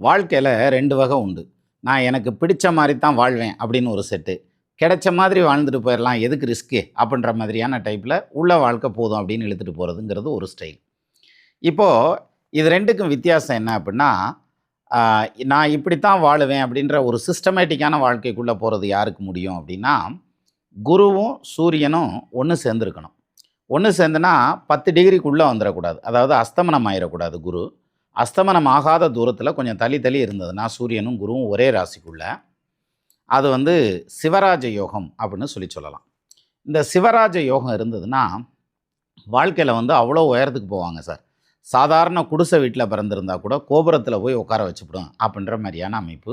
வாழ்க்கையில் ரெண்டு வகை உண்டு. நான் எனக்கு பிடிச்ச மாதிரி தான் வாழ்வேன் அப்படின்னு ஒரு செட்டு கிடைச்ச மாதிரி வாழ்ந்துட்டு போயிடலாம் எதுக்கு ரிஸ்க்கு அப்படின்ற மாதிரியான டைப்பில் உள்ள வாழ்க்கை போதும் அப்படின்னு இழுத்துட்டு போகிறதுங்கிறது ஒரு ஸ்டைல் இப்போது இது ரெண்டுக்கும் வித்தியாசம் என்ன அப்படின்னா நான் இப்படித்தான் வாழுவேன் அப்படின்ற ஒரு சிஸ்டமேட்டிக்கான வாழ்க்கைக்குள்ளே போகிறது யாருக்கு முடியும் அப்படின்னா குருவும் சூரியனும் ஒன்று சேர்ந்துருக்கணும். ஒன்று சேர்ந்துனா பத்து டிகிரிக்குள்ளே வந்துடக்கூடாது அதாவது அஸ்தமனம் ஆயிடக்கூடாது குரு. அஸ்தமனம் ஆகாத தூரத்தில் கொஞ்சம் தள்ளி தள்ளி இருந்ததுன்னா சூரியனும் குருவும் ஒரே ராசிக்குள்ள. அது வந்து சிவராஜ யோகம் அப்படின்னு சொல்லி சொல்லலாம். இந்த சிவராஜ யோகம் இருந்ததுன்னா வாழ்க்கையில் வந்து அவ்வளோ உயரத்துக்கு போவாங்க சார். சாதாரண குடிசை வீட்டில் பிறந்திருந்தா கூட கோபுரத்தில் போய் உட்கார வச்சுப்படும் அப்படின்ற மாதிரியான அமைப்பு.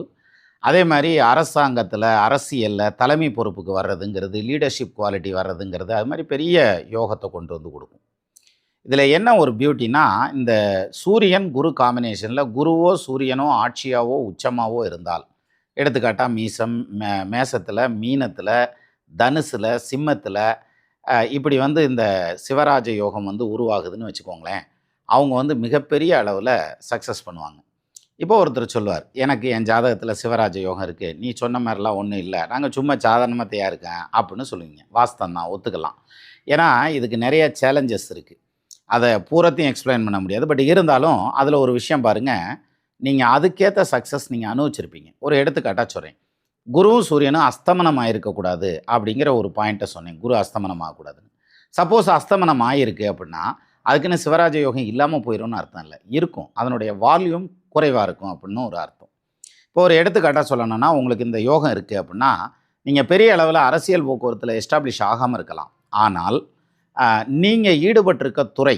அதே மாதிரி அரசாங்கத்தில் அரசியலில் தலைமை பொறுப்புக்கு வர்றதுங்கிறது லீடர்ஷிப் குவாலிட்டி வர்றதுங்கிறது அது மாதிரி பெரிய யோகத்தை கொண்டு வந்து கொடுக்கும். இதில் என்ன ஒரு பியூட்டினா இந்த சூரியன் குரு காம்பினேஷனில் குருவோ சூரியனோ ஆட்சியாவோ உச்சமாவோ இருந்தால். எடுத்துக்காட்டால் மீசம் மே மேசத்தில் மீனத்தில் தனுசில் சிம்மத்தில் இப்படி வந்து இந்த சிவராஜ யோகம் வந்து உருவாகுதுன்னு வச்சுக்கோங்களேன். அவங்க வந்து மிகப்பெரிய அளவில் சக்ஸஸ் பண்ணுவாங்க. இப்போ ஒருத்தர் சொல்லுவார் எனக்கு என் ஜாதகத்தில் சிவராஜ யோகம் இருக்குது நீ சொன்ன மாதிரிலாம் ஒன்றும் இல்லை. நாங்கள் சும்மா சாதாரணமாக தயார் இருக்கேன் அப்படின்னு சொல்லுவீங்க. வாஸ்தம் தான் ஒத்துக்கலாம். ஏன்னா இதுக்கு நிறைய சேலஞ்சஸ் இருக்குது அதை பூரத்தையும் எக்ஸ்பிளைன் பண்ண முடியாது. பட் இருந்தாலும் அதில் ஒரு விஷயம் பாருங்கள் நீங்கள் அதுக்கேற்ற சக்ஸஸ் நீங்கள் அனுபவிச்சிருப்பீங்க. ஒரு எடுத்துக்காட்டாக சொல்கிறேன் குருவும் சூரியனும் அஸ்தமனம் ஆகிருக்கக்கூடாது அப்படிங்கிற ஒரு பாயிண்ட்டை சொன்னேன். குரு அஸ்தமனம் ஆகக்கூடாதுன்னு சப்போஸ் அஸ்தமனம் ஆகிருக்கு அப்படின்னா அதுக்குன்னு சிவராஜ யோகம் இல்லாமல் போயிடும்னு அர்த்தம் இல்லை. இருக்கும். அதனுடைய வால்யூம் குறைவாக இருக்கும் அப்படின்னு ஒரு அர்த்தம். இப்போ ஒரு எடுத்துக்காட்டாக சொல்லணும்னா உங்களுக்கு இந்த யோகம் இருக்குது அப்படின்னா நீங்கள் பெரிய அளவில் அரசியல் போக்குவரத்தில் எஸ்டாப்ளிஷ் ஆகாமல் இருக்கலாம். ஆனால் நீங்கள் ஈடுபட்டிருக்க துறை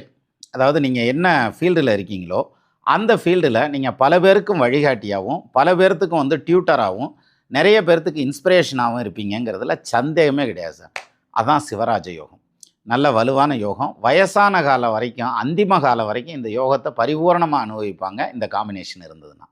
அதாவது நீங்கள் என்ன ஃபீல்டில் இருக்கீங்களோ அந்த ஃபீல்டில் நீங்கள் பல பேருக்கும் வழிகாட்டியாகவும் பல பேர்த்துக்கும் வந்து டியூட்டராகவும் நிறைய பேர்த்துக்கு இன்ஸ்பிரேஷனாகவும் இருப்பீங்கங்கிறதுல சந்தேகமே கிடையாது சார். அதான் சிவராஜ யோகம். நல்ல வலுவான யோகம். வயசான காலம் வரைக்கும் அந்திம காலம் வரைக்கும் இந்த யோகத்தை பரிபூரணமாக அனுபவிப்பாங்க. இந்த காம்பினேஷன் இருந்ததுன்னா.